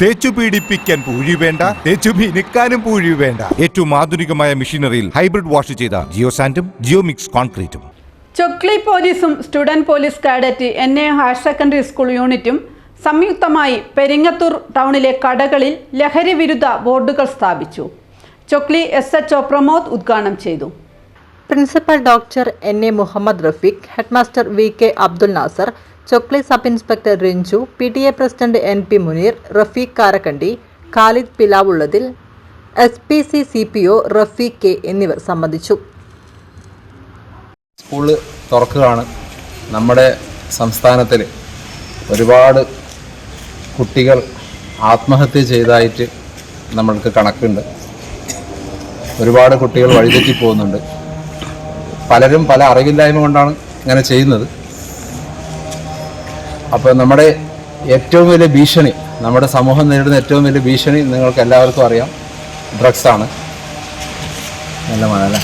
തേച്ചു പീഡിപ്പിക്കാൻ പൂഴി വേണ്ട തേച്ചു മിനുക്കാനും പൂഴി വേണ്ട. ഏറ്റവും ആധുനികമായ മെഷീനറിയിൽ ഹൈബ്രിഡ് വാഷ് ചെയ്ത ജിയോ സാൻഡും ജിയോ മിക്സ് കോൺക്രീറ്റും. ചൊക്ലി പോലീസും student police cadet N A higher secondary school യൂണിറ്റും സംയുക്തമായി പെരിങ്ങത്തൂർ ടൗണിലെ കടകളിൽ ലഹരി വിരുദ്ധ ബോർഡുകൾ സ്ഥാപിച്ചു. Chokli S H O Pramod ഉദ്ഘാടനം ചെയ്തു. Principal doctor N A Muhammad Rafeeq headmaster V K Abdul Nasar Chokli sub inspector Rinchu P T A president N P Muneer Rafeeq Karakkandi Khalid Pilavullathil S P C C P O Rafeeq K എന്നിവർ സംബന്ധിച്ചു. School തുറക്കുകയാണ്. നമ്മുടെ സംസ്ഥാനത്തിൽ ഒരുപാട് കുട്ടികൾ ആത്മഹത്യ ചെയ്തതായിട്ട് നമ്മൾക്ക് കണക്കുണ്ട്. ഒരുപാട് കുട്ടികൾ വഴിതെറ്റി പോകുന്നുണ്ട്. പലരും പല അറിവില്ലായ്മ കൊണ്ടാണ് ഇങ്ങനെ ചെയ്യുന്നത്. അപ്പോൾ നമ്മുടെ ഏറ്റവും വലിയ ഭീഷണി നമ്മുടെ സമൂഹം നേരിടുന്ന ഏറ്റവും വലിയ ഭീഷണി നിങ്ങൾക്ക് എല്ലാവർക്കും അറിയാം ഡ്രഗ്സാണ് നല്ല മഴ അല്ലേ?